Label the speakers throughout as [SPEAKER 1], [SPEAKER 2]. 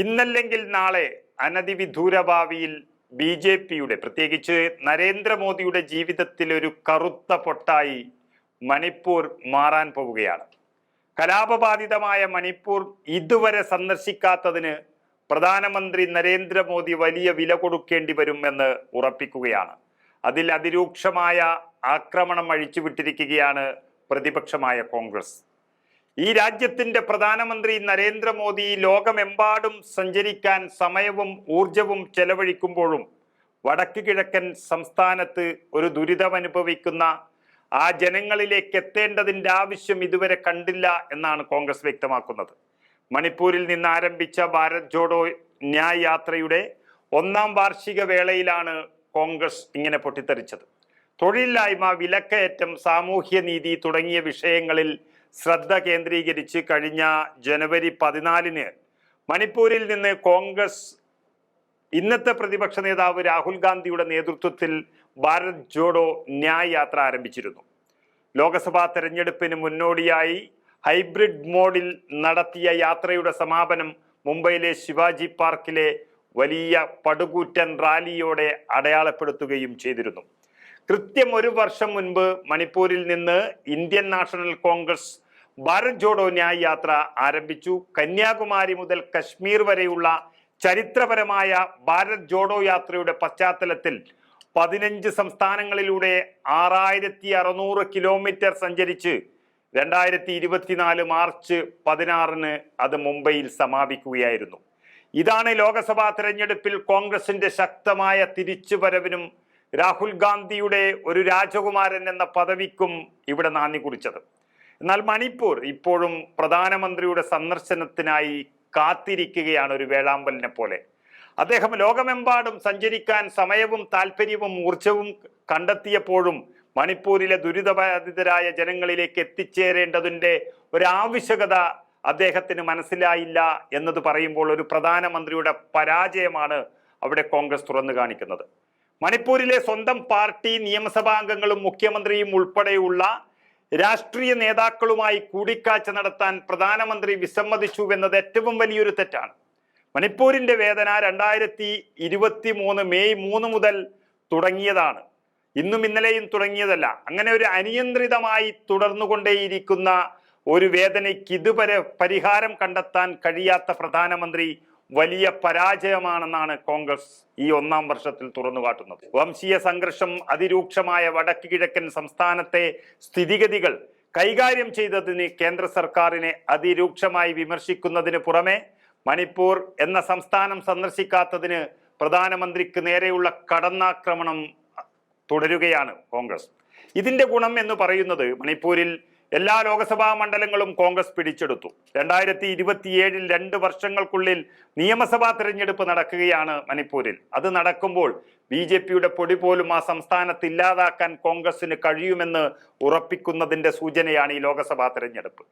[SPEAKER 1] ഇന്നല്ലെങ്കിൽ നാളെ അനധിവിദൂര ഭാവിയിൽ ബി ജെ പിയുടെ പ്രത്യേകിച്ച് നരേന്ദ്രമോദിയുടെ ജീവിതത്തിൽ ഒരു കറുത്ത പൊട്ടായി മണിപ്പൂർ മാറാൻ പോവുകയാണ്. കലാപബാധിതമായ മണിപ്പൂർ ഇതുവരെ സന്ദർശിക്കാത്തതിന് പ്രധാനമന്ത്രി നരേന്ദ്രമോദി വലിയ വില കൊടുക്കേണ്ടി വരുമെന്ന് ഉറപ്പിക്കുകയാണ്. അതിൽ അതിരൂക്ഷമായ ആക്രമണം അഴിച്ചുവിട്ടിരിക്കുകയാണ് പ്രതിപക്ഷമായ കോൺഗ്രസ്. ഈ രാജ്യത്തിന്റെ പ്രധാനമന്ത്രി നരേന്ദ്രമോദി ലോകമെമ്പാടും സഞ്ചരിക്കാൻ സമയവും ഊർജവും ചെലവഴിക്കുമ്പോഴും വടക്ക് കിഴക്കൻ സംസ്ഥാനത്ത് ഒരു ദുരിതമനുഭവിക്കുന്ന ആ ജനങ്ങളിലേക്ക് എത്തേണ്ടതിന്റെ ആവശ്യം ഇതുവരെ കണ്ടില്ല എന്നാണ് കോൺഗ്രസ് വ്യക്തമാക്കുന്നത്. മണിപ്പൂരിൽ നിന്ന് ആരംഭിച്ച ഭാരത് ജോഡോ ന്യായ് യാത്രയുടെ ഒന്നാം വാർഷിക വേളയിലാണ് കോൺഗ്രസ് ഇങ്ങനെ പൊട്ടിത്തെറിച്ചത്. തൊഴിലില്ലായ്മ വിലക്കയറ്റം സാമൂഹ്യ നീതി തുടങ്ങിയ വിഷയങ്ങളിൽ ശ്രദ്ധ കേന്ദ്രീകരിച്ച് കഴിഞ്ഞ ജനുവരി പതിനാലിന് മണിപ്പൂരിൽ നിന്ന് കോൺഗ്രസ് ഇന്നത്തെ പ്രതിപക്ഷ നേതാവ് രാഹുൽ ഗാന്ധിയുടെ നേതൃത്വത്തിൽ ഭാരത് ജോഡോ ന്യായ് യാത്ര ആരംഭിച്ചിരുന്നു. ലോക്സഭാ തെരഞ്ഞെടുപ്പിന് മുന്നോടിയായി ഹൈബ്രിഡ് മോഡിൽ നടത്തിയ യാത്രയുടെ സമാപനം മുംബൈയിലെ ശിവാജി പാർക്കിലെ വലിയ പടുകൂറ്റൻ റാലിയോടെ അടയാളപ്പെടുത്തുകയും ചെയ്തിരുന്നു. കൃത്യം ഒരു വർഷം മുൻപ് മണിപ്പൂരിൽ നിന്ന് Indian National Congress Bharat Jodo Nyay Yatra ആരംഭിച്ചു. കന്യാകുമാരി മുതൽ കശ്മീർ വരെയുള്ള ചരിത്രപരമായ ഭാരത് ജോഡോ യാത്രയുടെ പശ്ചാത്തലത്തിൽ പതിനഞ്ച് സംസ്ഥാനങ്ങളിലൂടെ ആറായിരത്തി അറുന്നൂറ് കിലോമീറ്റർ സഞ്ചരിച്ച് രണ്ടായിരത്തി ഇരുപത്തിനാല് മാർച്ച് പതിനാറിന് അത് മുംബൈയിൽ സമാപിക്കുകയായിരുന്നു. ഇതാണ് ലോക്സഭാ തെരഞ്ഞെടുപ്പിൽ കോൺഗ്രസിന്റെ ശക്തമായ തിരിച്ചുവരവിനും രാഹുൽ ഗാന്ധിയുടെ ഒരു രാജകുമാരൻ എന്ന പദവിക്കും ഇവിടെ നാന്ദി കുറിച്ചത്. എന്നാൽ മണിപ്പൂർ ഇപ്പോഴും പ്രധാനമന്ത്രിയുടെ സന്ദർശനത്തിനായി കാത്തിരിക്കുകയാണ് ഒരു വേഴാമ്പലിനെ പോലെ. അദ്ദേഹം ലോകമെമ്പാടും സഞ്ചരിക്കാൻ സമയവും താല്പര്യവും ഊർജവും കണ്ടെത്തിയപ്പോഴും മണിപ്പൂരിലെ ദുരിതബാധിതരായ ജനങ്ങളിലേക്ക് എത്തിച്ചേരേണ്ടതിന്റെ ഒരാവശ്യകത അദ്ദേഹത്തിന് മനസ്സിലായില്ല എന്നത് പറയുമ്പോൾ ഒരു പ്രധാനമന്ത്രിയുടെ പരാജയമാണ് അവിടെ കോൺഗ്രസ് തുറന്നു കാണിക്കുന്നത്. മണിപ്പൂരിലെ സ്വന്തം പാർട്ടി നിയമസഭാംഗങ്ങളും മുഖ്യമന്ത്രിയും ഉൾപ്പെടെയുള്ള രാഷ്ട്രീയ നേതാക്കളുമായി കൂടിക്കാഴ്ച നടത്താൻ പ്രധാനമന്ത്രി വിസമ്മതിച്ചു എന്നത് ഏറ്റവും വലിയൊരു തെറ്റാണ്. മണിപ്പൂരിന്റെ വേദന രണ്ടായിരത്തി ഇരുപത്തി മൂന്ന് മെയ് മൂന്ന് മുതൽ തുടങ്ങിയതാണ്. ഇന്നും ഇന്നലെയും തുടങ്ങിയതല്ല. അങ്ങനെ ഒരു അനിയന്ത്രിതമായി തുടർന്നുകൊണ്ടേയിരിക്കുന്ന ഒരു വേദനയ്ക്ക് ഇതുവരെ പരിഹാരം കണ്ടെത്താൻ കഴിയാത്ത പ്രധാനമന്ത്രി വലിയ പരാജയമാണെന്നാണ് കോൺഗ്രസ് ഈ ഒന്നാം വർഷത്തിൽ തുറന്നു കാട്ടുന്നത്. വംശീയ സംഘർഷം അതിരൂക്ഷമായ വടക്ക് കിഴക്കൻ സംസ്ഥാനത്തെ സ്ഥിതിഗതികൾ കൈകാര്യം ചെയ്തതിന് കേന്ദ്ര സർക്കാരിനെ അതിരൂക്ഷമായി വിമർശിക്കുന്നതിന് പുറമെ മണിപ്പൂർ എന്ന സംസ്ഥാനം സന്ദർശിക്കാത്തതിന് പ്രധാനമന്ത്രിക്ക് നേരെയുള്ള കടന്നാക്രമണം തുടരുകയാണ് കോൺഗ്രസ്. ഇതിന്റെ ഗുണം എന്ന് പറയുന്നത് മണിപ്പൂരിൽ എല്ലാ ലോക്സഭാ മണ്ഡലങ്ങളും കോൺഗ്രസ് പിടിച്ചെടുത്തു. രണ്ടായിരത്തി ഇരുപത്തിയേഴിൽ രണ്ട് വർഷങ്ങൾക്കുള്ളിൽ നിയമസഭാ തിരഞ്ഞെടുപ്പ് നടക്കുകയാണ് മണിപ്പൂരിൽ. അത് നടക്കുമ്പോൾ ബി ജെ പിയുടെ പൊടി പോലും ആ സംസ്ഥാനത്ത് ഇല്ലാതാക്കാൻ കോൺഗ്രസിന് കഴിയുമെന്ന് ഉറപ്പിക്കുന്നതിന്റെ സൂചനയാണ് ഈ ലോക്സഭാ തിരഞ്ഞെടുപ്പ്.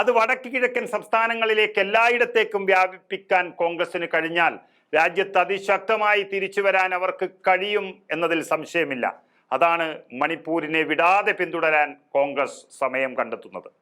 [SPEAKER 1] അത് വടക്ക് കിഴക്കൻ സംസ്ഥാനങ്ങളിലേക്ക് എല്ലായിടത്തേക്കും വ്യാപിപ്പിക്കാൻ കോൺഗ്രസിന് കഴിഞ്ഞാൽ രാജ്യത്ത് അതിശക്തമായി തിരിച്ചു വരാൻ അവർക്ക് കഴിയും എന്നതിൽ സംശയമില്ല. അതാണ് മണിപ്പൂരിനെ വിടാതെ പിന്തുടരാൻ കോൺഗ്രസ് സമയം കണ്ടെത്തുന്നത്.